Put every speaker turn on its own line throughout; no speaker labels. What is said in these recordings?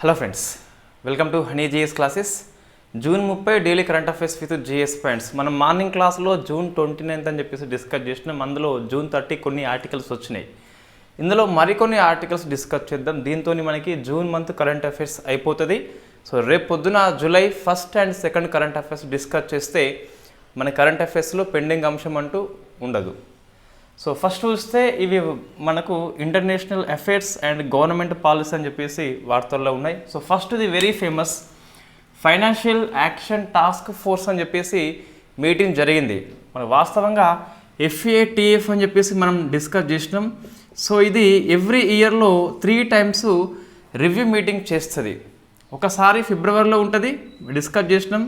Hello friends welcome to honey GS classes June ముప్పై daily current affairs with GS points మనం morning క్లాస్లో June twenty ninth అని చెప్పేసి discuss చేసినాం. అందులో జూన్ థర్టీ కొన్ని ఆర్టికల్స్ వచ్చినాయి. ఇందులో మరికొన్ని ఆర్టికల్స్ డిస్కస్ చేద్దాం. దీంతో మనకి జూన్ మంత్ కరెంట్ అఫైర్స్ అయిపోతుంది. సో రేపు పొద్దున July first and second current affairs discuss చేస్తే మన కరెంట్ అఫైర్స్లో పెండింగ్ అంశం అంటూ ఉండదు. సో ఫస్ట్ చూస్తే ఇవి మనకు international affairs and government policy అని చెప్పేసి వార్తల్లో ఉన్నాయి. సో ఫస్ట్ ఇది very famous financial action task force అని చెప్పేసి మీటింగ్ జరిగింది. మన వాస్తవంగా ఎఫ్ఏటిఎఫ్ అని చెప్పేసి మనం డిస్కస్ చేసినాం. సో ఇది ఎవ్రీ ఇయర్లో త్రీ టైమ్స్ రివ్యూ మీటింగ్ చేస్తుంది. ఒకసారి ఫిబ్రవరిలో ఉంటుంది డిస్కస్ చేసినాం.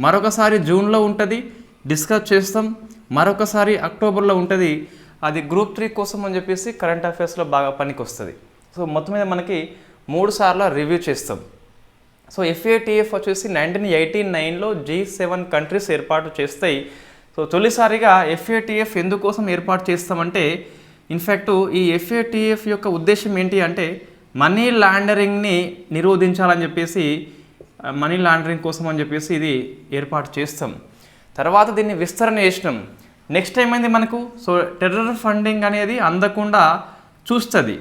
మరొకసారి జూన్లో ఉంటుంది డిస్కస్ చేస్తాం. మరొకసారి అక్టోబర్లో ఉంటుంది అది గ్రూప్ త్రీ కోసం అని చెప్పేసి కరెంట్ అఫైర్స్లో బాగా పనికి వస్తుంది సో మొత్తం మీద మనకి మూడు సార్లు రివ్యూ చేస్తాం. సో ఎఫ్ఏటిఎఫ్ వచ్చేసి నైన్టీన్ ఎయిటీ నైన్లో జీ సెవెన్ కంట్రీస్ ఏర్పాటు చేస్తాయి. సో తొలిసారిగా ఎఫ్ఏటిఎఫ్ ఎందుకోసం ఏర్పాటు చేస్తామంటే ఇన్ఫ్యాక్ట్ ఈ ఎఫ్ఏటిఎఫ్ యొక్క ఉద్దేశం ఏంటి అంటే మనీ లాండరింగ్ని నిరోధించాలని చెప్పేసి మనీ లాండరింగ్ కోసం అని చెప్పేసి ఇది ఏర్పాటు చేస్తాం. తర్వాత దీన్ని విస్తరణ చేసినాం. నెక్స్ట్ ఏమైంది మనకు? సో టెర్రర్ ఫండింగ్ అనేది అందకుండా చూస్తుంది.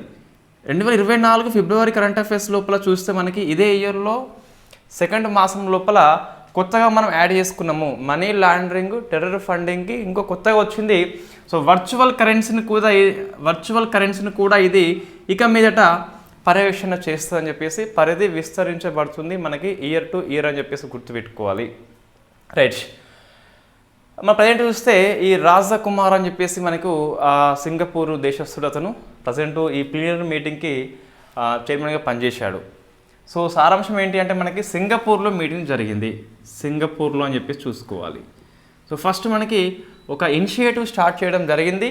రెండు వేల ఇరవై నాలుగు ఫిబ్రవరి కరెంట్ అఫైర్స్ లోపల చూస్తే మనకి ఇదే ఇయర్లో సెకండ్ మాసం లోపల కొత్తగా మనం యాడ్ చేసుకున్నాము. మనీ లాండరింగ్ టెర్రర్ ఫండింగ్కి ఇంకో కొత్తగా వచ్చింది. సో వర్చువల్ కరెన్సీని కూడా వర్చువల్ కరెన్సీని కూడా ఇది ఇక మీదట పర్యవేక్షణ చేస్తుందని చెప్పేసి పరిధి విస్తరించబడుతుంది మనకి ఇయర్ టు ఇయర్ అని చెప్పేసి గుర్తుపెట్టుకోవాలి. రైట్ మన ప్రజెంట్ చూస్తే ఈ రాజకుమార్ అని చెప్పేసి మనకు సింగపూర్ దేశస్థుడు అతను ప్రజెంట్ ఈ ప్లీనరీ మీటింగ్కి చైర్మన్గా పనిచేశాడు. సో సారాంశం ఏంటి అంటే మనకి సింగపూర్లో మీటింగ్ జరిగింది. సింగపూర్లో అని చెప్పేసి చూసుకోవాలి. సో ఫస్ట్ మనకి ఒక ఇనిషియేటివ్ స్టార్ట్ చేయడం జరిగింది.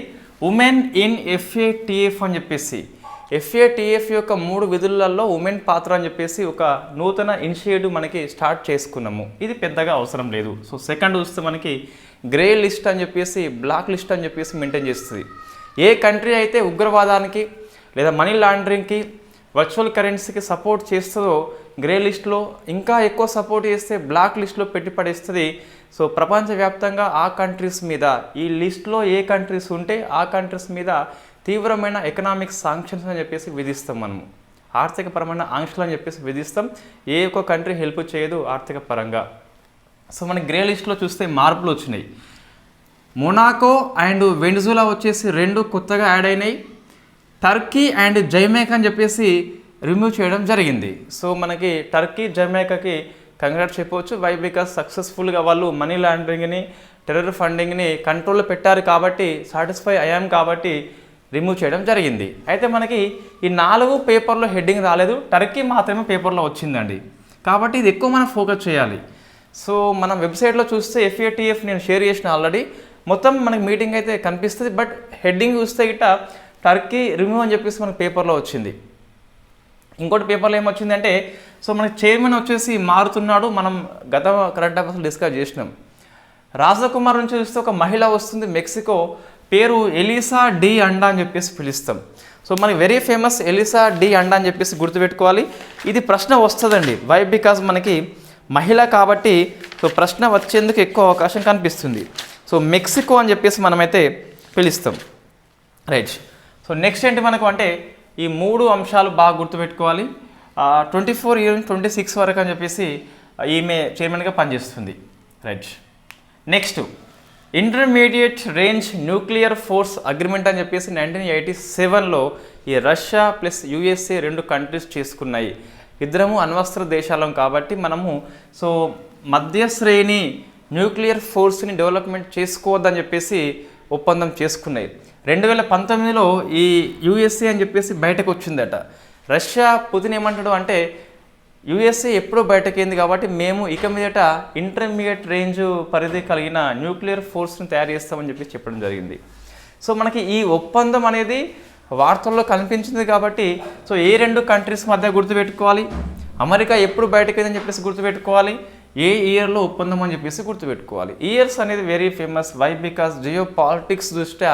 ఉమెన్ ఇన్ ఎఫ్ఏటిఎఫ్ అని చెప్పేసి. ఎఫ్ఏటిఎఫ్ యొక్క మూడు విధులలో ఉమెన్ పాత్ర అని చెప్పేసి ఒక నూతన ఇనిషియేటివ్ మనకి స్టార్ట్ చేసుకున్నాము. ఇది పెద్దగా అవసరం లేదు. సో సెకండ్ చూస్తే మనకి గ్రే లిస్ట్ అని చెప్పేసి బ్లాక్ లిస్ట్ అని చెప్పేసి మెయింటైన్ చేస్తుంది. ఏ కంట్రీ అయితే ఉగ్రవాదానికి లేదా మనీ లాండరింగ్కి వర్చువల్ కరెన్సీకి సపోర్ట్ చేస్తుందో గ్రే లిస్ట్లో ఇంకా ఎక్కువ సపోర్ట్ చేస్తే బ్లాక్ లిస్ట్లో పెట్టి పడేస్తుంది. సో ప్రపంచవ్యాప్తంగా ఆ కంట్రీస్ మీద ఈ లిస్ట్లో ఏ కంట్రీస్ ఉంటే ఆ కంట్రీస్ మీద తీవ్రమైన ఎకనామిక్ సాంక్షన్స్ అని చెప్పేసి విధిస్తాం మనము. ఆర్థికపరమైన ఆంక్షలు అని చెప్పేసి విధిస్తాం. ఏ ఒక్క కంట్రీ హెల్ప్ చేయదు ఆర్థిక పరంగా సో మన గ్రే లిస్ట్లో చూస్తే మార్పులు వచ్చినాయి. మొనాకో అండ్ వెనిజులా వచ్చేసి రెండు కొత్తగా యాడ్ అయినాయి. టర్కీ అండ్ జైమేకా అని చెప్పేసి రిమూవ్ చేయడం జరిగింది. సో మనకి టర్కీ జైమేకాకి కంగ్రాట్ చెప్పవచ్చు. వై బికాస్ సక్సెస్ఫుల్గా వాళ్ళు మనీ లాండరింగ్ని టెర్రర్ ఫండింగ్ని కంట్రోల్లో పెట్టారు కాబట్టి సాటిస్ఫై అయ్యాం కాబట్టి రిమూవ్ చేయడం జరిగింది. అయితే మనకి ఈ నాలుగు పేపర్లో హెడ్డింగ్ రాలేదు. టర్కీ మాత్రమే పేపర్లో వచ్చిందండి. కాబట్టి ఇది ఎక్కువ మనం ఫోకస్ చేయాలి. సో మనం వెబ్సైట్లో చూస్తే ఎఫ్ఏటిఎఫ్ నేను షేర్ చేసిన ఆల్రెడీ. మొత్తం మనకి మీటింగ్ అయితే కనిపిస్తుంది. బట్ హెడ్డింగ్ చూస్తే గిట్ట టర్కీ రిమూవ్ అని చెప్పేసి మనకి పేపర్లో వచ్చింది. ఇంకోటి పేపర్లో ఏమొచ్చిందంటే సో మనకి చైర్మన్ వచ్చేసి మారుతున్నాడు. మనం గత కరెంట్ అఫైర్స్ డిస్కస్ చేసినాం. రాజకుమార్ నుంచి చూస్తే ఒక మహిళ వస్తుంది మెక్సికో. పేరు ఎలిసా డి అండా అని చెప్పేసి పిలుస్తాం. సో మనకి వెరీ ఫేమస్ ఎలిసా డి అండా అని చెప్పేసి గుర్తుపెట్టుకోవాలి. ఇది ప్రశ్న వస్తుందండి. వై బికాజ్ మనకి మహిళ కాబట్టి సో ప్రశ్న వచ్చేందుకు ఎక్కువ అవకాశం కనిపిస్తుంది. సో మెక్సికో అని చెప్పేసి మనమైతే పిలుస్తాం. రైట్ సో నెక్స్ట్ ఏంటి మనకు అంటే ఈ మూడు అంశాలు బాగా గుర్తుపెట్టుకోవాలి. Twenty four year twenty six వరకు అని చెప్పేసి ఈమె చైర్మన్గా పనిచేస్తుంది. Right next intermediate range nuclear force agreement అని చెప్పేసి నైన్టీన్ ఎయిటీ సెవెన్లో ఈ రష్యా ప్లస్ యుఎస్ఏ రెండు కంట్రీస్ చేసుకున్నాయి. ఇద్దరము అణ్వస్త్ర దేశాలం కాబట్టి మనము సో మధ్య శ్రేణి న్యూక్లియర్ ఫోర్స్ని డెవలప్మెంట్ చేసుకోవద్దని చెప్పేసి ఒప్పందం చేసుకున్నాయి. రెండు వేల పంతొమ్మిదిలో ఈ యుఎస్ఏ అని చెప్పేసి బయటకు వచ్చిందట. రష్యా పుతిన్ ఏమంటాడు అంటే యుఎస్ఏ ఎప్పుడో బయటకైంది కాబట్టి మేము ఇక మీదట ఇంటర్మీడియట్ రేంజ్ పరిధి కలిగిన న్యూక్లియర్ ఫోర్స్ని తయారు చేస్తామని చెప్పి చెప్పడం జరిగింది. సో మనకి ఈ ఒప్పందం అనేది వార్తల్లో కనిపించింది కాబట్టి సో ఏ రెండు కంట్రీస్ మధ్య గుర్తుపెట్టుకోవాలి? అమెరికా ఎప్పుడు బయటకైందని చెప్పేసి గుర్తుపెట్టుకోవాలి? ఏ ఇయర్లో ఒప్పందం అని చెప్పేసి గుర్తుపెట్టుకోవాలి. ఇయర్స్ అనేది very famous why because geo politics దృష్ట్యా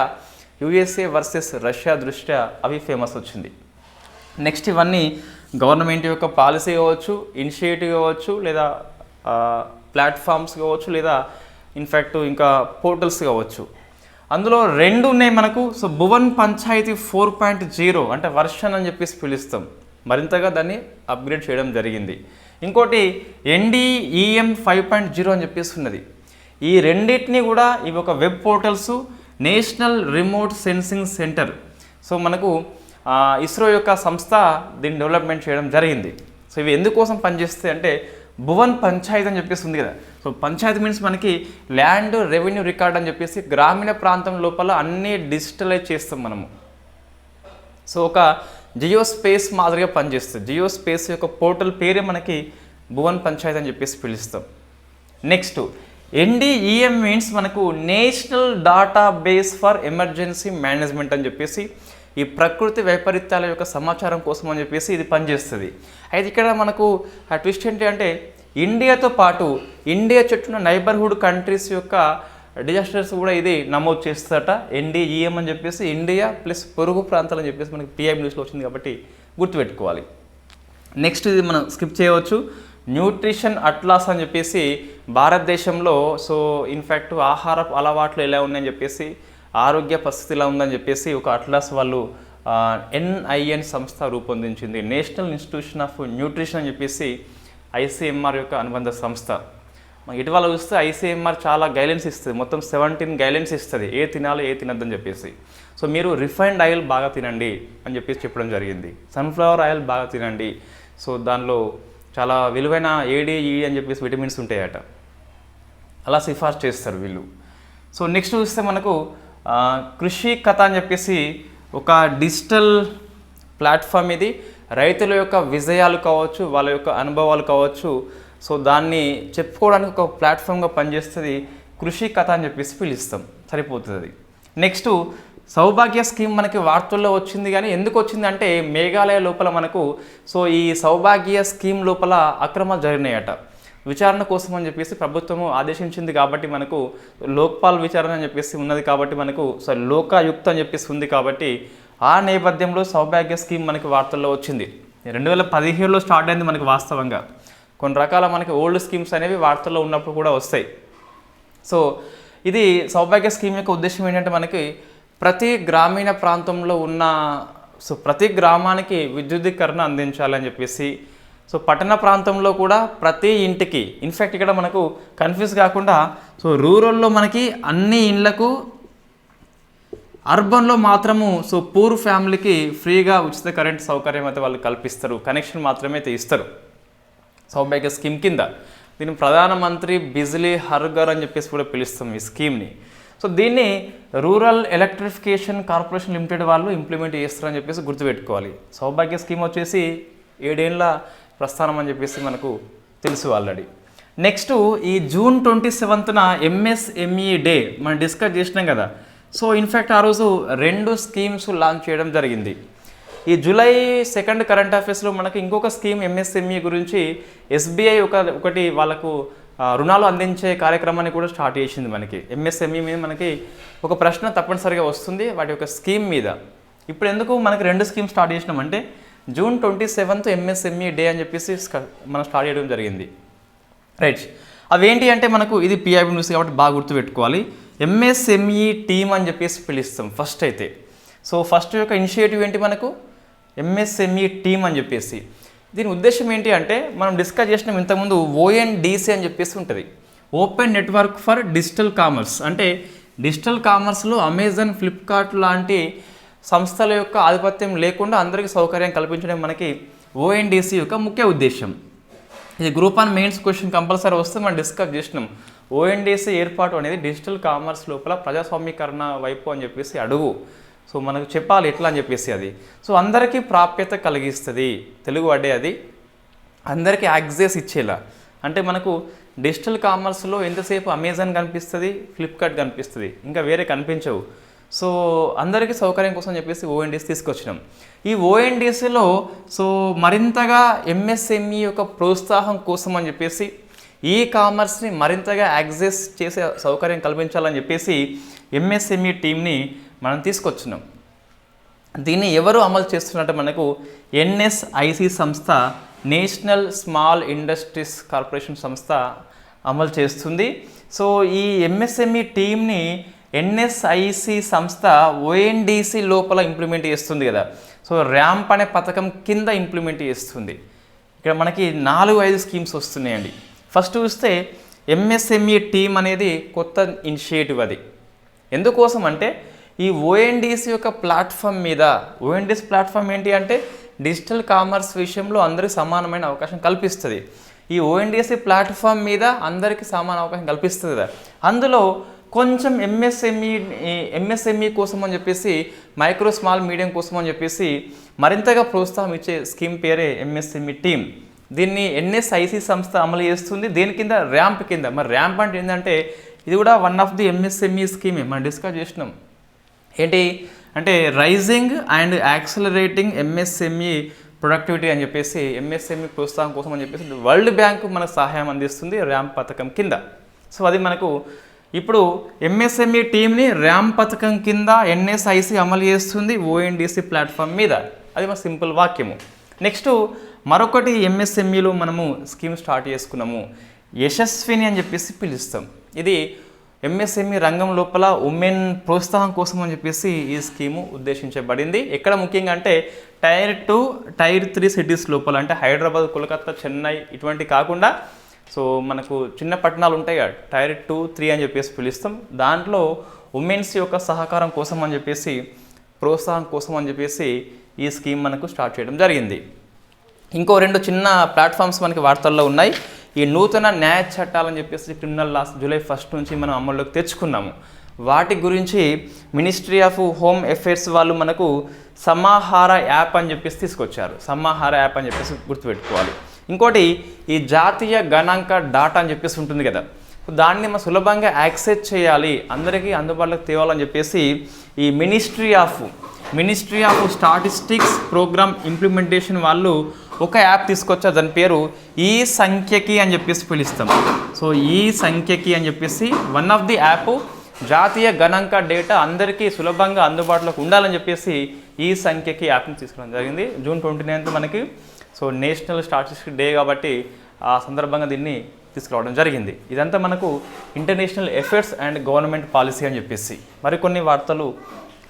యుఎస్ఏ వర్సెస్ రష్యా దృష్ట్యా అవి ఫేమస్ వచ్చింది. నెక్స్ట్ ఇవన్నీ గవర్నమెంట్ యొక్క పాలసీ కావచ్చు ఇనిషియేటివ్ కావచ్చు లేదా ప్లాట్ఫామ్స్ కావచ్చు లేదా ఇన్ఫ్యాక్ట్ ఇంకా పోర్టల్స్ కావచ్చు. అందులో రెండు ఉన్నాయి మనకు. So Bhuvan Panchayati four point zero అంటే వర్షన్ అని చెప్పేసి పిలుస్తాం. మరింతగా దాన్ని అప్గ్రేడ్ చేయడం జరిగింది. ఇంకోటి ఎన్డీఈఎం ఫైవ్ పాయింట్ జీరో అని చెప్పేసి ఉన్నది. ఈ రెండింటిని కూడా ఇవి ఒక web portals national remote sensing centre so మనకు ఇస్రో యొక్క సంస్థ దీన్ని డెవలప్మెంట్ చేయడం జరిగింది. సో ఇవి ఎందుకోసం పనిచేస్తాయి అంటే భువన్ పంచాయత్ అని చెప్పేసి ఉంది కదా. సో పంచాయత్ మీన్స్ మనకి ల్యాండ్ రెవెన్యూ రికార్డ్ అని చెప్పేసి గ్రామీణ ప్రాంతం లోపల అన్నీ డిజిటలైజ్ చేస్తాం మనము. సో ఒక జియో స్పేస్ మాదిరిగా పనిచేస్తుంది. జియో స్పేస్ యొక్క పోర్టల్ పేరే మనకి భువన్ పంచాయత్ అని చెప్పేసి పిలుస్తాం. నెక్స్ట్ ఎన్డీఈఎం మీన్స్ మనకు national data base for emergency management అని చెప్పేసి ఈ ప్రకృతి వైపరీత్యాల యొక్క సమాచారం కోసం అని చెప్పేసి ఇది పనిచేస్తుంది. అయితే ఇక్కడ మనకు ఆ ట్విస్ట్ ఏంటి అంటే ఇండియాతో పాటు ఇండియా చుట్టూ నైబర్హుడ్ కంట్రీస్ యొక్క డిజాస్టర్స్ కూడా ఇది నమోదు చేస్తుందట. ఎన్డీఈఎం అని చెప్పేసి ఇండియా ప్లస్ పొరుగు ప్రాంతాలు అని చెప్పేసి మనకి పిఐఎం న్యూస్లో వచ్చింది కాబట్టి గుర్తుపెట్టుకోవాలి. నెక్స్ట్ ఇది మనం స్కిప్ చేయవచ్చు. న్యూట్రిషన్ అట్లాస్ అని చెప్పేసి భారతదేశంలో సో ఇన్ఫ్యాక్ట్ ఆహార అలవాట్లు ఎలా ఉన్నాయని చెప్పేసి ఆరోగ్య పరిస్థితిలా ఉందని చెప్పేసి ఒక అట్లాస్ వాళ్ళు ఎన్ఐఎన్ సంస్థ రూపొందించింది. నేషనల్ ఇన్స్టిట్యూషన్ ఆఫ్ న్యూట్రిషన్ అని చెప్పేసి ఐసీఎంఆర్ యొక్క అనుబంధ సంస్థ. ఇటీవల చూస్తే ఐసీఎంఆర్ చాలా గైడెన్స్ ఇస్తుంది. మొత్తం సెవెంటీన్ గైడెన్స్ ఇస్తుంది. ఏ తినాలో ఏ తినద్దని చెప్పేసి. సో మీరు రిఫైన్డ్ ఆయిల్ బాగా తినండి అని చెప్పేసి చెప్పడం జరిగింది. సన్ఫ్లవర్ ఆయిల్ బాగా తినండి. సో దానిలో చాలా విలువైన ఏడి అని చెప్పేసి విటమిన్స్ ఉంటాయట. అలా సిఫార్సు చేస్తారు వీళ్ళు. సో నెక్స్ట్ చూస్తే మనకు కృషి కథ అని చెప్పేసి ఒక డిజిటల్ ప్లాట్ఫామ్ ఇది. రైతుల యొక్క విజయాలు కావచ్చు వాళ్ళ యొక్క అనుభవాలు కావచ్చు. సో దాన్ని చెప్పుకోవడానికి ఒక ప్లాట్ఫామ్గా పనిచేస్తుంది కృషి కథ అని చెప్పేసి పిలుస్తాం. సరిపోతుంది. నెక్స్ట్ సౌభాగ్య స్కీమ్ మనకి వార్తల్లో వచ్చింది కానీ ఎందుకు వచ్చింది అంటే మేఘాలయ లోపల మనకు సో ఈ సౌభాగ్య స్కీమ్ లోపల అక్రమాలు జరిగినాయట. విచారణ కోసం అని చెప్పేసి ప్రభుత్వము ఆదేశించింది కాబట్టి మనకు లోక్పాల్ విచారణ అని చెప్పేసి ఉన్నది కాబట్టి మనకు సో లోకాయుక్త అని చెప్పేసి ఉంది కాబట్టి ఆ నేపథ్యంలో సౌభాగ్య స్కీమ్ మనకి వార్తల్లో వచ్చింది. రెండు వేల పదిహేడులో స్టార్ట్ అయింది మనకి వాస్తవంగా. కొన్ని రకాల మనకి ఓల్డ్ స్కీమ్స్ అనేవి వార్తల్లో ఉన్నప్పుడు కూడా వస్తాయి. సో ఇది సౌభాగ్య స్కీమ్ యొక్క ఉద్దేశం ఏంటంటే మనకి ప్రతి గ్రామీణ ప్రాంతంలో ఉన్న సో ప్రతి గ్రామానికి విద్యుదీకరణ అందించాలని చెప్పేసి సో పట్టణ ప్రాంతంలో కూడా ప్రతి ఇంటికి ఇన్ఫ్యాక్ట్ ఇక్కడ మనకు కన్ఫ్యూజ్ కాకుండా సో రూరల్లో మనకి అన్ని ఇండ్లకు అర్బన్లో మాత్రము సో పూర్ ఫ్యామిలీకి ఫ్రీగా ఉచిత కరెంట్ సౌకర్యం అయితే వాళ్ళు కల్పిస్తారు. కనెక్షన్ మాత్రమే అయితే ఇస్తారు. సౌభాగ్య స్కీమ్ కింద. దీన్ని ప్రధానమంత్రి బిజిలీ హర్గర్ అని చెప్పేసి కూడా పిలుస్తాం ఈ స్కీమ్ని. సో దీన్ని రూరల్ ఎలక్ట్రిఫికేషన్ కార్పొరేషన్ లిమిటెడ్ వాళ్ళు ఇంప్లిమెంట్ చేస్తారని చెప్పేసి గుర్తుపెట్టుకోవాలి. సౌభాగ్య స్కీమ్ వచ్చేసి ఏడేళ్ళ ప్రస్థానం అని చెప్పేసి మనకు తెలుసు ఆల్రెడీ నెక్స్ట్ ఈ జూన్ ట్వంటీ సెవెంత్న ఎంఎస్ఎంఈ డే మనం డిస్కస్ చేసినాం కదా. సో ఇన్ఫ్యాక్ట్ ఆ రోజు రెండు స్కీమ్స్ లాంచ్ చేయడం జరిగింది. ఈ జూలై సెకండ్ కరెంట్ అఫైర్స్లో మనకి ఇంకొక స్కీమ్ ఎంఎస్ఎంఈ గురించి ఎస్బీఐ ఒక ఒకటి వాళ్ళకు రుణాలు అందించే కార్యక్రమాన్ని కూడా స్టార్ట్ చేసింది మనకి. ఎంఎస్ఎంఈ మీద మనకి ఒక ప్రశ్న తప్పనిసరిగా వస్తుంది. వాటి యొక్క స్కీమ్ మీద. ఇప్పుడు ఎందుకు మనకి రెండు స్కీమ్ స్టార్ట్ చేసినామంటే June twenty seventh MSME day అని చెప్పేసి మనం స్టార్ట్ చేయడం జరిగింది. రైట్. అవేంటి అంటే మనకు ఇది పిఐబి న్యూస్ కాబట్టి బాగా గుర్తుపెట్టుకోవాలి. ఎంఎస్ఎంఈ టీమ్ అని చెప్పేసి పిలుస్తాం ఫస్ట్ అయితే. సో ఫస్ట్ యొక్క ఇనిషియేటివ్ ఏంటి మనకు? ఎంఎస్ఎంఈ టీమ్ అని చెప్పేసి. దీని ఉద్దేశం ఏంటి అంటే మనం డిస్కస్ చేసిన ఇంతకుముందు ఓఎన్డిసి అని చెప్పేసి ఉంటుంది. Open network for digital commerce. అంటే డిజిటల్ కామర్స్లో అమెజాన్ ఫ్లిప్కార్ట్ లాంటి సంస్థల యొక్క ఆధిపత్యం లేకుండా అందరికీ సౌకర్యం కల్పించడం మనకి ఓఎన్డిసి యొక్క ముఖ్య ఉద్దేశం. ఇది group on mains question compulsory వస్తే మనం డిస్కస్ చేసినాం. ఓఎన్డీసీ ఏర్పాటు అనేది డిజిటల్ కామర్స్ లోపల ప్రజాస్వామీకరణ వైపు అని చెప్పేసి అడుగు. సో మనకు చెప్పాలి ఎట్లా అని చెప్పేసి అది. సో అందరికీ ప్రాప్యత కలిగిస్తుంది. తెలుగు అడే అది. అందరికీ యాక్సెస్ ఇచ్చేలా. అంటే మనకు డిజిటల్ కామర్స్లో ఎంతసేపు అమెజాన్ కనిపిస్తుంది ఫ్లిప్కార్ట్ కనిపిస్తుంది. ఇంకా వేరే కనిపించవు. సో అందరికీ సౌకర్యం కోసం చెప్పేసి ఓఎన్డీసీ తీసుకొచ్చినాం. ఈ ఓఎన్డీసీలో సో మరింతగా ఎంఎస్ఎంఈ యొక్క ప్రోత్సాహం కోసం అని చెప్పేసి ఈ కామర్స్ని మరింతగా యాక్సెస్ చేసే సౌకర్యం కల్పించాలని చెప్పేసి ఎంఎస్ఎంఈ టీంని మనం తీసుకొచ్చినాం. దీన్ని ఎవరు అమలు చేస్తున్నట్టు మనకు ఎన్ఎస్ఐసి సంస్థ నేషనల్ స్మాల్ ఇండస్ట్రీస్ కార్పొరేషన్ సంస్థ అమలు చేస్తుంది. సో ఈ ఎంఎస్ఎంఈ టీమ్ని ఎన్ఎస్ఐసి సంస్థ ఓఎన్డిసి లోపల ఇంప్లిమెంట్ చేస్తుంది కదా. సో ర్యాంప్ అనే పథకం కింద ఇంప్లిమెంట్ చేస్తుంది. ఇక్కడ మనకి నాలుగు ఐదు స్కీమ్స్ వస్తున్నాయండి. ఫస్ట్ చూస్తే ఎంఎస్ఎంఈ టీమ్ అనేది కొత్త ఇనిషియేటివ్ అది. ఎందుకోసం అంటే ఈ ఓఎన్డిసి యొక్క ప్లాట్ఫామ్ మీద ఓఎన్డిసి ప్లాట్ఫామ్ ఏంటి అంటే డిజిటల్ కామర్స్ విషయంలో అందరికీ సమానమైన అవకాశం కల్పిస్తుంది. ఈ ఓఎన్డిసి ప్లాట్ఫామ్ మీద అందరికీ సమాన అవకాశం కల్పిస్తుంది కదా. అందులో కొంచెం ఎంఎస్ఎంఈ ఎంఎస్ఎంఈ కోసం అని చెప్పేసి మైక్రో స్మాల్ మీడియం కోసం అని చెప్పేసి మరింతగా ప్రోత్సాహం ఇచ్చే స్కీమ్ పేరే ఎంఎస్ఎంఈ టీమ్ దీన్ని ఎన్ఎస్ఐసి సంస్థ అమలు చేస్తుంది. దేని కింద? ర్యాంప్ కింద. మరి ర్యాంప్ అంటే ఏంటంటే ఇది కూడా వన్ ఆఫ్ ది ఎంఎస్ఎంఈ స్కీమే మనం డిస్కస్ చేసినాం. ఏంటి? అంటే raising and accelerating MSME productivity అని చెప్పేసి ఎంఎస్ఎంఈ ప్రోత్సాహం కోసం అని చెప్పేసి వరల్డ్ బ్యాంక్ మనకు సహాయం అందిస్తుంది ర్యాంప్ పథకం కింద. సో అది మనకు ఇప్పుడు ఎంఎస్ఎంఈ టీమ్ని ర్యామ్ పథకం కింద ఎన్ఎస్ఐసి అమలు చేస్తుంది ఓఎన్డిసి ప్లాట్ఫామ్ మీద. అది మా సింపుల్ వాక్యము. నెక్స్ట్ మరొకటి ఎంఎస్ఎంఈలో మనము స్కీమ్ స్టార్ట్ చేసుకున్నాము. యశస్విని అని చెప్పేసి పిలుస్తాం. ఇది ఎంఎస్ఎంఈ రంగం లోపల ఉమెన్ ప్రోత్సాహం కోసం అని చెప్పేసి ఈ స్కీము ఉద్దేశించబడింది. ఎక్కడ ముఖ్యంగా అంటే tier two tier three cities లోపల అంటే హైదరాబాద్ కోల్కతా చెన్నై ఇటువంటి కాకుండా సో మనకు చిన్న పట్టణాలు ఉంటాయి కదా టైర్ టూ త్రీ అని చెప్పేసి పిలుస్తాం. దాంట్లో ఉమెన్స్ యొక్క సహకారం కోసం అని చెప్పేసి ప్రోత్సాహం కోసం అని చెప్పేసి ఈ స్కీమ్ మనకు స్టార్ట్ చేయడం జరిగింది. ఇంకో రెండు చిన్న ప్లాట్ఫామ్స్ మనకి వార్తల్లో ఉన్నాయి. ఈ నూతన న్యాయ చట్టాలని చెప్పేసి క్రిమినల్ లాస్ జూలై ఫస్ట్ నుంచి మనం అమల్లోకి తెచ్చుకున్నాము. వాటి గురించి మినిస్ట్రీ ఆఫ్ హోమ్ అఫేర్స్ వాళ్ళు మనకు సమాహార యాప్ అని చెప్పేసి తీసుకొచ్చారు. సమాహార యాప్ అని చెప్పేసి గుర్తుపెట్టుకోవాలి. ఇంకోటి ఈ జాతీయ గణాంక డాటా అని చెప్పేసి ఉంటుంది కదా. దాన్ని మనం సులభంగా యాక్సెస్ చేయాలి. అందరికీ అందుబాటులోకి తేవాలని చెప్పేసి ఈ ministry of ministry of statistics programme implementation వాళ్ళు ఒక యాప్ తీసుకొచ్చారు దాని పేరు ఈ సంఖ్యకి అని చెప్పేసి పిలుస్తాం. సో ఈ సంఖ్యకి అని చెప్పేసి వన్ ఆఫ్ ది యాప్ జాతీయ గణాంక డేటా అందరికీ సులభంగా అందుబాటులోకి ఉండాలని చెప్పేసి ఈ సంఖ్యకి యాప్ని తీసుకోవడం జరిగింది. జూన్ ట్వంటీ నైన్త్ మనకి సో నేషనల్ స్టాటిస్టిక్ డే కాబట్టి ఆ సందర్భంగా దీన్ని తీసుకురావడం జరిగింది. ఇదంతా మనకు international affairs and government policy అని చెప్పేసి మరికొన్ని వార్తలు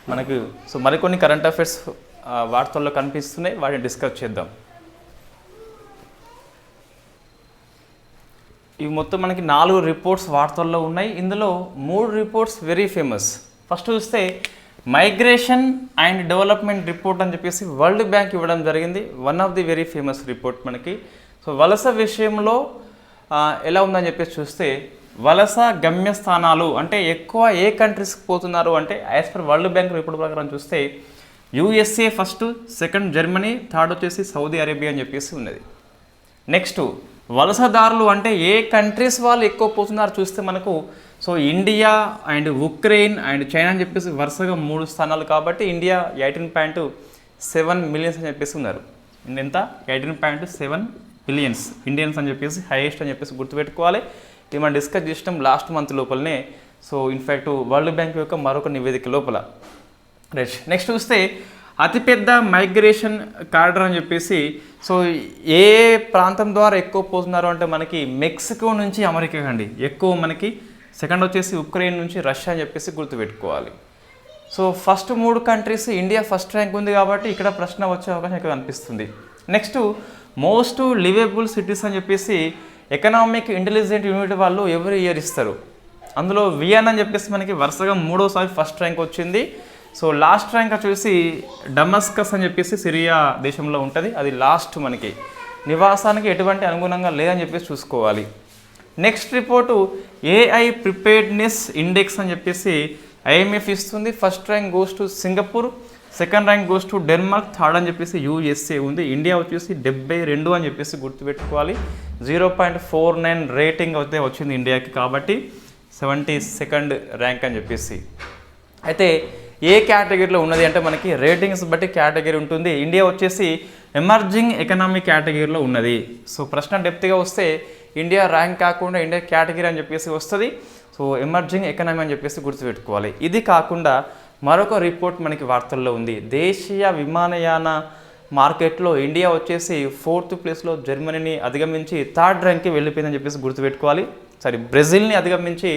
మనకు సో మరికొన్ని కరెంట్ అఫైర్స్ వార్తల్లో కనిపిస్తున్నాయి. వాటిని డిస్కస్ చేద్దాం. ఇవి మొత్తం మనకి నాలుగు రిపోర్ట్స్ వార్తల్లో ఉన్నాయి. ఇందులో మూడు రిపోర్ట్స్ వెరీ ఫేమస్. ఫస్ట్ చూస్తే మైగ్రేషన్ అండ్ డెవలప్మెంట్ రిపోర్ట్ అని చెప్పేసి వరల్డ్ బ్యాంక్ ఇవ్వడం జరిగింది. One of the very famous report మనకి. సో వలస విషయంలో ఎలా ఉందని చెప్పేసి చూస్తే వలస గమ్యస్థానాలు అంటే ఎక్కువ ఏ కంట్రీస్కి పోతున్నారు అంటే as per World Bank report ప్రకారం చూస్తే USA first second Germany third వచ్చేసి సౌదీ అరేబియా అని చెప్పేసి ఉన్నది. నెక్స్ట్ వలసదారులు అంటే ఏ కంట్రీస్ వాళ్ళు ఎక్కువ పోతున్నారు చూస్తే మనకు so India and Ukraine and China అని చెప్పేసి వరుసగా మూడు స్థానాలు కాబట్టి India eighteen point seven millions అని చెప్పేసి ఉన్నారు. ఎంత? Eighteen point seven billions Indians అని చెప్పేసి హైయెస్ట్ అని చెప్పేసి గుర్తుపెట్టుకోవాలి. ఇది మనం డిస్కస్ చేసినాం లాస్ట్ మంత్ లోపలనే. So in fact World Bank యొక్క మరొక నివేదిక లోపల. రైట్ నెక్స్ట్ చూస్తే అతిపెద్ద మైగ్రేషన్ కార్డర్ అని చెప్పేసి సో ఏ ప్రాంతం ద్వారా ఎక్కువ పోతున్నారు అంటే మనకి మెక్సికో నుంచి అమెరికా అండి ఎక్కువ మనకి సెకండ్ వచ్చేసి ఉక్రెయిన్ నుంచి రష్యా అని చెప్పేసి గుర్తుపెట్టుకోవాలి. సో ఫస్ట్ మూడు కంట్రీస్ ఇండియా ఫస్ట్ ర్యాంక్ ఉంది కాబట్టి ఇక్కడ ప్రశ్న వచ్చే అవకాశం ఇక్కడ అనిపిస్తుంది. నెక్స్ట్ మోస్ట్ లివేబుల్ సిటీస్ అని చెప్పేసి ఎకనామిక్ ఇంటెలిజెంట్ యూనిట్ వాళ్ళు ఎవరి ఇయర్ ఇస్తారు. అందులో వియన్ అని చెప్పేసి మనకి వరుసగా మూడోసారి ఫస్ట్ ర్యాంక్ వచ్చింది. సో లాస్ట్ ర్యాంక్ వచ్చేసి డమస్కస్ అని చెప్పేసి సిరియా దేశంలో ఉంటుంది. అది లాస్ట్ మనకి. నివాసానికి ఎటువంటి అనుగుణంగా లేదని చెప్పేసి చూసుకోవాలి. Next report AI preparedness index అని చెప్పేసి ఐఎంఎఫ్ ఇస్తుంది. First rank goes to Singapore second rank goes to Denmark third అని చెప్పేసి యూఎస్ఏ ఉంది. ఇండియా వచ్చేసి డెబ్బై రెండు అని చెప్పేసి గుర్తుపెట్టుకోవాలి. Zero point four nine rating అయితే వచ్చింది ఇండియాకి కాబట్టి సెవెంటీ సెకండ్ ర్యాంక్ అని చెప్పేసి. అయితే ఏ కేటగిరీలో ఉన్నది అంటే మనకి రేటింగ్స్ బట్టి కేటగిరీ ఉంటుంది. ఇండియా వచ్చేసి ఎమర్జింగ్ ఎకనామిక్ కేటగిరీలో ఉన్నది. సో ప్రశ్న డెప్త్గా వస్తే ఇండియా ర్యాంక్ కాకుండా ఇండియా కేటగిరీ అని చెప్పేసి వస్తుంది. సో ఎమర్జింగ్ ఎకనామీ అని చెప్పేసి గుర్తుపెట్టుకోవాలి. ఇది కాకుండా మరొక రిపోర్ట్ మనకి వార్తల్లో ఉంది. దేశీయ విమానయాన మార్కెట్లో ఇండియా వచ్చేసి ఫోర్త్ ప్లేస్లో జర్మనీని అధిగమించి థర్డ్ ర్యాంక్కి వెళ్ళిపోయిందని చెప్పేసి గుర్తుపెట్టుకోవాలి. సారీ బ్రెజిల్ని అధిగమించి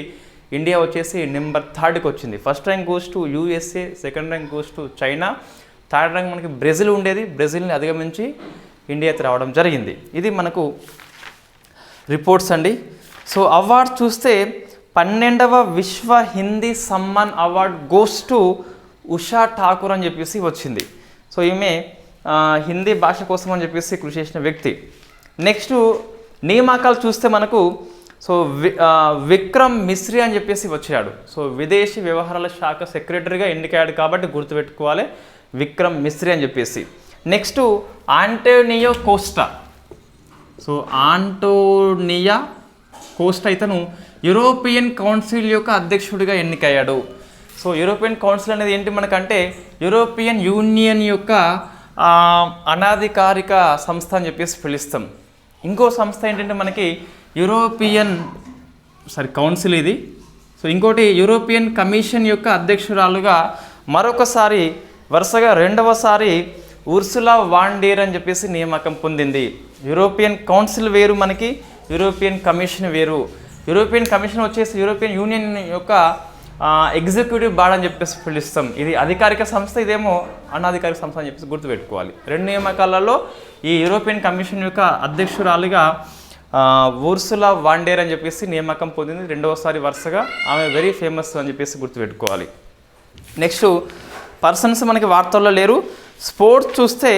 ఇండియా వచ్చేసి నెంబర్ థర్డ్కి వచ్చింది. First rank goes to USA second rank goes to China third rank మనకి బ్రెజిల్ ఉండేది. బ్రెజిల్ని అధిగమించి ఇండియాకి రావడం జరిగింది. ఇది మనకు రిపోర్ట్స్ అండి. సో అవార్డ్ చూస్తే పన్నెండవ Vishwa Hindi Samman award goes to Usha Thakur అని చెప్పేసి వచ్చింది. సో ఈమె హిందీ భాష కోసం అని చెప్పేసి కృషి చేసిన వ్యక్తి. నెక్స్ట్ నియామకాలు చూస్తే మనకు సో వి విక్రమ్ మిశ్రీ అని చెప్పేసి వచ్చాడు. సో విదేశీ వ్యవహారాల శాఖ సెక్రటరీగా ఎన్నికయ్యాడు కాబట్టి గుర్తుపెట్టుకోవాలి విక్రమ్ మిశ్రీ అని చెప్పేసి. Next Antonio Costa. So Antonio Costa ఇతను యూరోపియన్ కౌన్సిల్ యొక్క అధ్యక్షుడిగా ఎన్నికయ్యాడు. సో యూరోపియన్ కౌన్సిల్ అనేది ఏంటి మనకంటే యూరోపియన్ యూనియన్ యొక్క అనాధికారిక సంస్థ అని చెప్పేసి పిలుస్తాం. ఇంకో సంస్థ ఏంటంటే మనకి యూరోపియన్ సారీ కౌన్సిల్ ఇది. సో ఇంకోటి యూరోపియన్ కమిషన్ యొక్క అధ్యక్షురాలుగా మరొకసారి వరుసగా రెండవసారి ఉర్సులా వాండేర్ అని చెప్పేసి నియామకం పొందింది. యూరోపియన్ కౌన్సిల్ వేరు మనకి యూరోపియన్ కమిషన్ వేరు. యూరోపియన్ కమిషన్ వచ్చేసి యూరోపియన్ యూనియన్ యొక్క ఎగ్జిక్యూటివ్ బాడ్ అని చెప్పేసి పిలుస్తాం. ఇది అధికారిక సంస్థ ఇదేమో అనాధికారిక సంస్థ అని చెప్పేసి గుర్తుపెట్టుకోవాలి. రెండు నియామకాలలో ఈ యూరోపియన్ కమిషన్ యొక్క అధ్యక్షురాలుగా ఊర్సులా వాండేర్ అని చెప్పేసి నియామకం పొందింది. రెండవసారి వరుసగా ఆమె వెరీ ఫేమస్ అని చెప్పేసి గుర్తుపెట్టుకోవాలి. నెక్స్ట్ పర్సన్స్ మనకి వార్తల్లో లేరు. స్పోర్ట్స్ చూస్తే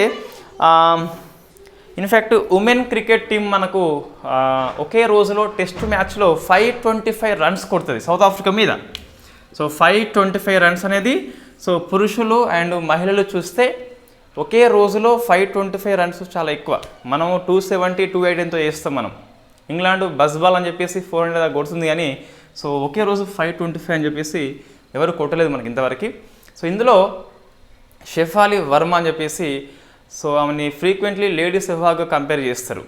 ఇన్ఫ్యాక్ట్ ఉమెన్ క్రికెట్ టీం మనకు ఒకే రోజులో టెస్ట్ మ్యాచ్లో ఫైవ్ ట్వంటీ ఫైవ్ రన్స్ కొడుతుంది సౌత్ ఆఫ్రికా మీద. So five twenty five runs అనేది సో పురుషులు అండ్ మహిళలు చూస్తే ఒకే రోజులో ఫైవ్ ట్వంటీ ఫైవ్ రన్స్ చాలా ఎక్కువ. మనం టూ సెవెంటీ టూ ఎయిటీన్తో చేస్తాం మనం. ఇంగ్లాండ్ బజ్బాల్ అని చెప్పేసి ఫోర్ హండ్రెడ్ దాకా కొడుతుంది కానీ సో ఒకే రోజు ఫైవ్ ట్వంటీ ఫైవ్ అని చెప్పేసి ఎవరు కొట్టలేదు మనకి ఇంతవరకు. సో ఇందులో షెఫాలి వర్మ అని చెప్పేసి సో ఆమెని ఫ్రీక్వెంట్లీ లేడీస్ సెహ్వాగ్ కంపేర్ చేస్తారు.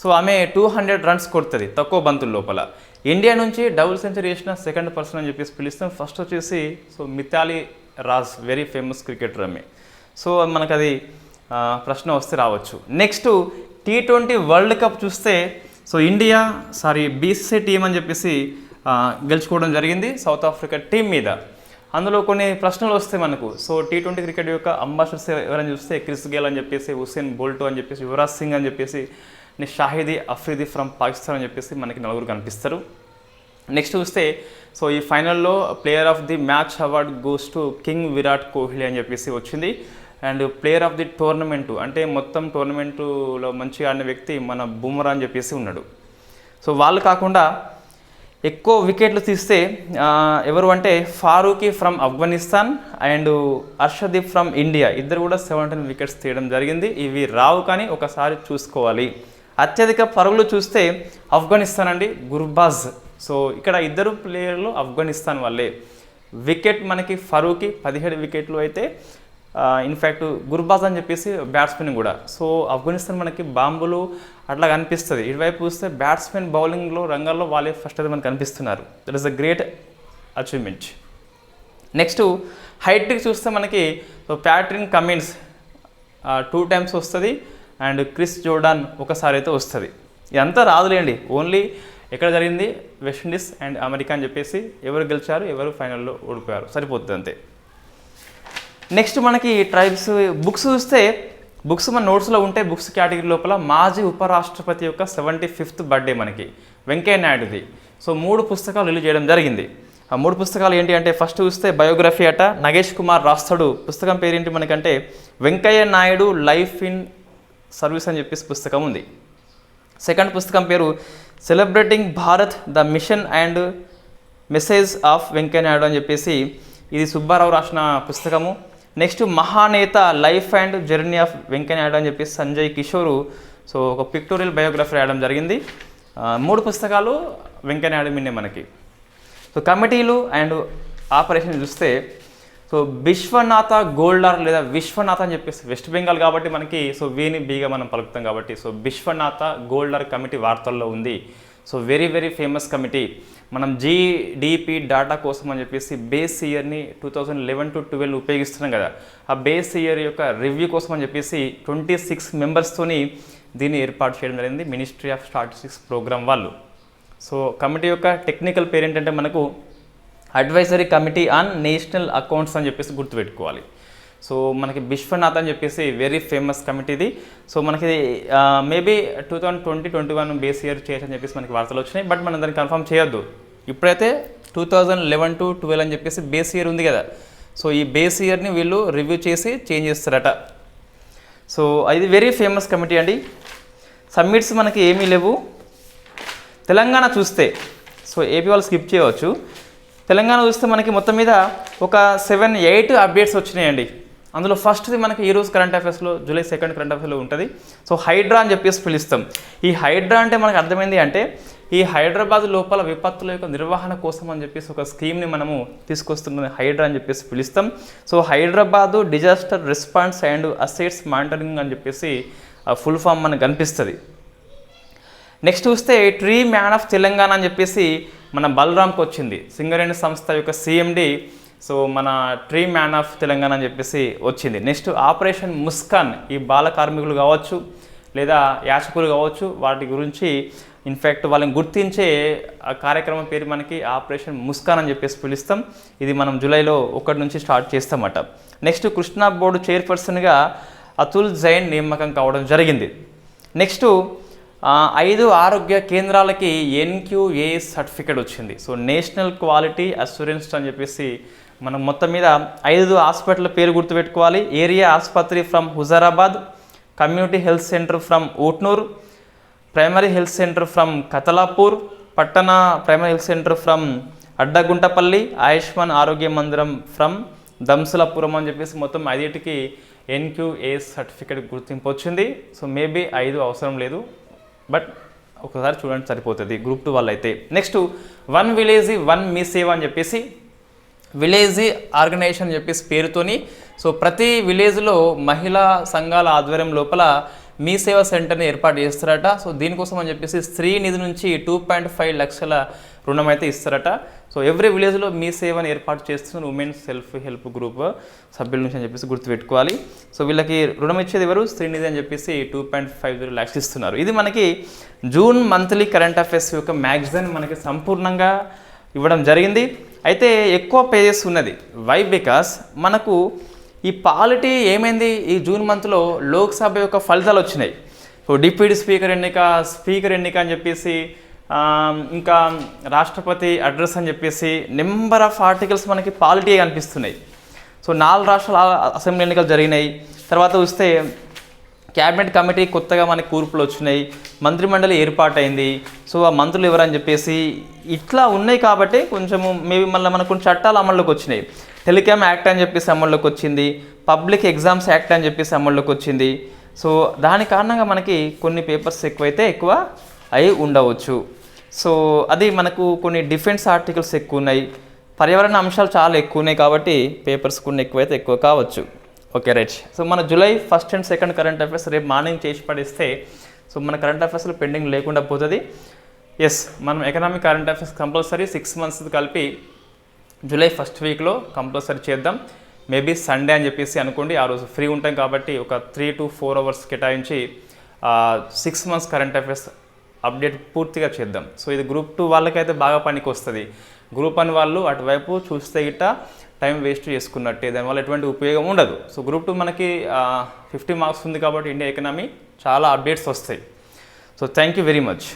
సో ఆమె టూ హండ్రెడ్ రన్స్ కొడుతుంది తక్కువ బంతుల లోపల. ఇండియా నుంచి డబుల్ సెంచరీ చేసిన సెకండ్ పర్సన్ అని చెప్పేసి పిలుస్తాం. ఫస్ట్ వచ్చేసి so Mithali Raj very famous cricketer ఆమె. సో మనకు అది ప్రశ్న వస్తే రావచ్చు. Next T twenty World Cup చూస్తే so India sorry BCCI team అని చెప్పేసి గెలుచుకోవడం జరిగింది. సౌత్ ఆఫ్రికా టీం మీద. అందులో కొన్ని ప్రశ్నలు వస్తాయి మనకు. సో టీ ట్వంటీ క్రికెట్ యొక్క అంబాసిడర్స్ ఎవరని చూస్తే క్రిస్ గేల్ అని చెప్పేసి హుసేన్ బోల్టో అని చెప్పేసి యువరాజ్ సింగ్ అని చెప్పేసి నెక్స్ట్ షాహిదీ అఫ్రీది ఫ్రమ్ పాకిస్తాన్ అని చెప్పేసి మనకి నలుగురు కనిపిస్తారు. నెక్స్ట్ చూస్తే సో ఈ ఫైనల్లో player of the match award goes to king Virat Kohli అని చెప్పేసి వచ్చింది. And player of the tournament అంటే మొత్తం టోర్నమెంటులో మంచిగా ఆడిన వ్యక్తి మన బుమ్రా అని చెప్పేసి ఉన్నాడు. సో వాళ్ళు కాకుండా ఎక్కువ వికెట్లు తీస్తే ఎవరు అంటే Farooqi from Afghanistan and Arshdeep from India. ఇద్దరు కూడా సెవెంటీన్ వికెట్స్ తీయడం జరిగింది. ఇవి రావు కానీ ఒకసారి చూసుకోవాలి. అత్యధిక పరుగులు చూస్తే ఆఫ్ఘనిస్తాన్ అండి గుర్బాజ్. సో ఇక్కడ ఇద్దరు ప్లేయర్లు ఆఫ్ఘనిస్తాన్ వాళ్ళే వికెట్ మనకి ఫరూకి పదిహేడు వికెట్లు అయితే ఇన్ఫ్యాక్ట్ గుర్బాజ్ అని చెప్పేసి బ్యాట్స్మెన్ కూడా. సో ఆఫ్ఘనిస్తాన్ మనకి బాంబులు అట్లా కనిపిస్తుంది. ఇటువైపు చూస్తే బ్యాట్స్మెన్ బౌలింగ్లో రంగాల్లో వాళ్ళే ఫస్ట్ అయితే మనకు కనిపిస్తున్నారు. That is a great achievement next హైట్కి చూస్తే మనకి ప్యాట్రిన్ కమిన్స్ టూ టైమ్స్ వస్తుంది. అండ్ క్రిస్ జోర్డాన్ ఒకసారి అయితే వస్తుంది. ఇదంతా రాదులేండి. ఓన్లీ ఎక్కడ జరిగింది? వెస్టిండీస్ అండ్ అమెరికా అని చెప్పేసి ఎవరు గెలిచారు? ఎవరు ఫైనల్లో ఓడిపోయారు? సరిపోతుంది అంతే. నెక్స్ట్ మనకి ట్రైబ్స్ బుక్స్ చూస్తే బుక్స్ మన నోట్స్లో ఉంటే బుక్స్ కేటగిరీ లోపల మాజీ ఉపరాష్ట్రపతి యొక్క సెవెంటీ ఫిఫ్త్ బర్త్డే మనకి వెంకయ్య నాయుడుది. సో మూడు పుస్తకాలు రిలీజ్ చేయడం జరిగింది. ఆ మూడు పుస్తకాలు ఏంటి అంటే ఫస్ట్ చూస్తే బయోగ్రఫీ అట నగేష్ కుమార్ రాస్తాడు. పుస్తకం పేరేంటి మనకంటే Venkaiah Naidu life in service అని చెప్పేసి పుస్తకం ఉంది. సెకండ్ పుస్తకం పేరు celebrating Bharat the mission and message of Venkaiah Naidu అని చెప్పేసి ఇది సుబ్బారావు రాసిన పుస్తకము. Next Mahaneta life and journey of Venkaiah Naidu అని చెప్పేసి సంజయ్ కిషోరు సో ఒక పిక్టోరియల్ బయోగ్రఫీ రాయడం జరిగింది. మూడు పుస్తకాలు వెంకయ్యనాయుడు మిన్నే మనకి. సో కమిటీలు అండ్ ఆపరేషన్ చూస్తే సో విశ్వనాథ గోల్డర్ లేదా విశ్వనాథ అని చెప్పేసి వెస్ట్ బెంగాల్ కాబట్టి మనకి సో వీని బీగా మనం పలుకుతాం కాబట్టి సో విశ్వనాథ గోల్డర్ కమిటీ వార్తల్లో ఉంది. So very very famous committee. మనం జీడిపి డాటా కోసం అని చెప్పేసి base ఇయర్ని two thousand eleven to twelve ఉపయోగిస్తున్నాం కదా. ఆ బేస్ ఇయర్ యొక్క రివ్యూ కోసం అని చెప్పేసి ట్వంటీ సిక్స్ మెంబర్స్తోని దీన్ని ఏర్పాటు చేయడం జరిగింది మినిస్ట్రీ ఆఫ్ స్టాటిస్టిక్స్ ప్రోగ్రామ్ వాళ్ళు. సో కమిటీ యొక్క టెక్నికల్ పేరు ఏంటంటే మనకు advisory committee on national accounts అని చెప్పేసి గుర్తుపెట్టుకోవాలి. సో మనకి విశ్వనాథ్ అని చెప్పేసి వెరీ ఫేమస్ కమిటీ ఇది. సో మనకి maybe two thousand twenty twenty one base year చేయొచ్చు అని చెప్పేసి మనకి వార్తలు వచ్చినాయి. బట్ మనం దాన్ని కన్ఫర్మ్ చేయొద్దు. ఇప్పుడైతే two thousand eleven to twelve అని చెప్పేసి బేస్ ఇయర్ ఉంది కదా. సో ఈ బేస్ ఇయర్ని వీళ్ళు రివ్యూ చేసి చేంజ్ చేస్తారట. సో అది వెరీ ఫేమస్ కమిటీ అండి. సబ్మిట్స్ మనకి ఏమీ లేవు. తెలంగాణ చూస్తే సో ఏపీ వాళ్ళు స్కిప్ చేయవచ్చు. తెలంగాణ చూస్తే మనకి మొత్తం మీద ఒక సెవెన్ ఎయిట్ అప్డేట్స్ వచ్చినాయండి. అందులో ఫస్ట్ది మనకి ఈరోజు కరెంట్ అఫైర్స్లో జూలై సెకండ్ కరెంట్ అఫైర్స్లో ఉంటుంది. సో హైడ్రా అని చెప్పేసి పిలుస్తాం. ఈ హైడ్రా అంటే మనకు అర్థమైంది అంటే ఈ హైదరాబాద్ లోపల విపత్తుల యొక్క నిర్వహణ కోసం అని చెప్పేసి ఒక స్కీమ్ని మనము తీసుకొస్తున్నది హైడ్రా అని చెప్పేసి పిలుస్తాం. So Hyderabad disaster response and assets monitoring అని చెప్పేసి ఫుల్ ఫామ్ మనకు కనిపిస్తుంది. నెక్స్ట్ చూస్తే ట్రీ మ్యాన్ ఆఫ్ తెలంగాణ అని చెప్పేసి మన బలరామ్కి వచ్చింది. సింగరేణి సంస్థ యొక్క సిఎండి సో మన ట్రీ మ్యాన్ ఆఫ్ తెలంగాణ అని చెప్పేసి వచ్చింది. నెక్స్ట్ ఆపరేషన్ ముస్కాన్ ఈ బాల కార్మికులు కావచ్చు లేదా యాచకులు కావచ్చు వాటి గురించి ఇన్ఫ్యాక్ట్ వాళ్ళని గుర్తించే ఆ కార్యక్రమం పేరు మనకి ఆపరేషన్ ముస్కాన్ అని చెప్పేసి పిలుస్తాం. ఇది మనం జూలైలో ఒకటి నుంచి స్టార్ట్ చేస్తామట. నెక్స్ట్ కృష్ణా బోర్డు చైర్పర్సన్గా అతుల్ జైన్ నియామకం కావడం జరిగింది. నెక్స్ట్ ఐదు ఆరోగ్య కేంద్రాలకి ఎన్క్యూఏ సర్టిఫికేట్ వచ్చింది. సో నేషనల్ క్వాలిటీ అస్యూరెన్స్ అని చెప్పేసి మనం మొత్తం మీద ఐదు హాస్పిటల్ పేరు గుర్తుపెట్టుకోవాలి. ఏరియా ఆసుపత్రి from Huzurabad community health centre from Utnoor primary health centre from Kathlapur పట్టణ primary health centre from Addaguntapally Ayushman Arogya Mandiram from దంసులపురం అని చెప్పేసి మొత్తం ఐదింటికి ఎన్క్యూఏఎస్ సర్టిఫికేట్ గుర్తింపు వచ్చింది. సో మేబీ ఐదు అవసరం లేదు. బట్ ఒకసారి చూడండి సరిపోతుంది. గ్రూప్ టూ వాళ్ళు అయితే next one village one Mee Seva అని చెప్పేసి విలేజ్ ఆర్గనైజేషన్ అని చెప్పేసి పేరుతోని సో ప్రతి విలేజ్లో మహిళా సంఘాల ఆధ్వర్యం లోపల మీ సేవ సెంటర్ని ఏర్పాటు చేస్తారట. సో దీనికోసం అని చెప్పేసి స్త్రీ నిధి నుంచి టూ పాయింట్ ఫైవ్ లక్షల రుణం అయితే ఇస్తారట. సో ఎవ్రీ విలేజ్లో మీ సేవని ఏర్పాటు చేస్తున్న ఉమెన్ సెల్ఫ్ హెల్ప్ గ్రూప్ సభ్యుల నుంచి అని చెప్పేసి గుర్తుపెట్టుకోవాలి. సో వీళ్ళకి రుణం ఇచ్చేది ఎవరు? శ్రీనిధి అని చెప్పేసి two point five zero lakhs ఇస్తున్నారు. ఇది మనకి జూన్ మంత్లీ కరెంట్ అఫైర్స్ యొక్క మ్యాగజైన్ మనకి సంపూర్ణంగా ఇవ్వడం జరిగింది. అయితే ఎక్కువ పేజెస్ ఉన్నది. వై? బికాస్ మనకు ఈ పాలిటీ ఏమైంది? ఈ జూన్ మంత్లో లోక్సభ యొక్క ఫలితాలు వచ్చినాయి. సో డిప్యూటీ స్పీకర్ ఎన్నిక స్పీకర్ ఎన్నిక అని చెప్పేసి ఇంకా రాష్ట్రపతి అడ్రస్ అని చెప్పేసి నెంబర్ ఆఫ్ ఆర్టికల్స్ మనకి పాలిటీ కనిపిస్తున్నాయి. సో నాలుగు రాష్ట్రాల అసెంబ్లీ ఎన్నికలు జరిగినాయి. తర్వాత వస్తే క్యాబినెట్ కమిటీ కొత్తగా మనకి కూర్పులు వచ్చినాయి మంత్రిమండలి ఏర్పాటైంది. సో ఆ మంత్రులు ఎవరని చెప్పేసి ఇట్లా ఉన్నాయి కాబట్టి కొంచెము మేబీ మళ్ళీ మనకు కొన్ని చట్టాలు అమల్లోకి వచ్చినాయి. టెలికామ్ యాక్ట్ అని చెప్పేసి అమల్లోకి వచ్చింది పబ్లిక్ ఎగ్జామ్స్ యాక్ట్ అని చెప్పేసి అమల్లోకి వచ్చింది. సో దాని కారణంగా మనకి కొన్ని పేపర్స్ ఎక్కువైతే ఎక్కువ అయి ఉండవచ్చు. సో అది మనకు కొన్ని డిఫెన్స్ ఆర్టికల్స్ ఎక్కువ ఉన్నాయి. పర్యావరణ అంశాలు చాలా ఎక్కువ ఉన్నాయి కాబట్టి పేపర్స్ కొన్ని ఎక్కువైతే ఎక్కువ కావచ్చు. ఓకే రైట్ సో మన July first and second current affairs రేపు మార్నింగ్ చేసి పడిస్తే సో మన కరెంట్ అఫైర్స్లో పెండింగ్ లేకుండా పోతుంది. ఎస్ మనం economic current affairs compulsory six months కలిపి జూలై ఫస్ట్ వీక్లో కంపల్సరీ చేద్దాం. మేబీ సండే అని చెప్పేసి అనుకోండి ఆ రోజు ఫ్రీ ఉంటాం కాబట్టి ఒక త్రీ టు ఫోర్ అవర్స్ కేటాయించి six months current affairs update పూర్తిగా చేద్దాం. సో ఇది గ్రూప్ టూ వాళ్ళకైతే బాగా పనికి వస్తుంది గ్రూప్ అని వాళ్ళు అటువైపు చూస్తే గిట్ట టైం వేస్ట్ చేసుకున్నట్టే దానివల్ల ఎటువంటి ఉపయోగం ఉండదు. సో గ్రూప్ టూ మనకి ఫిఫ్టీ మార్క్స్ ఉంది కాబట్టి ఇండియా ఎకనామీ చాలా అప్డేట్స్ వస్తాయి. So thank you very much.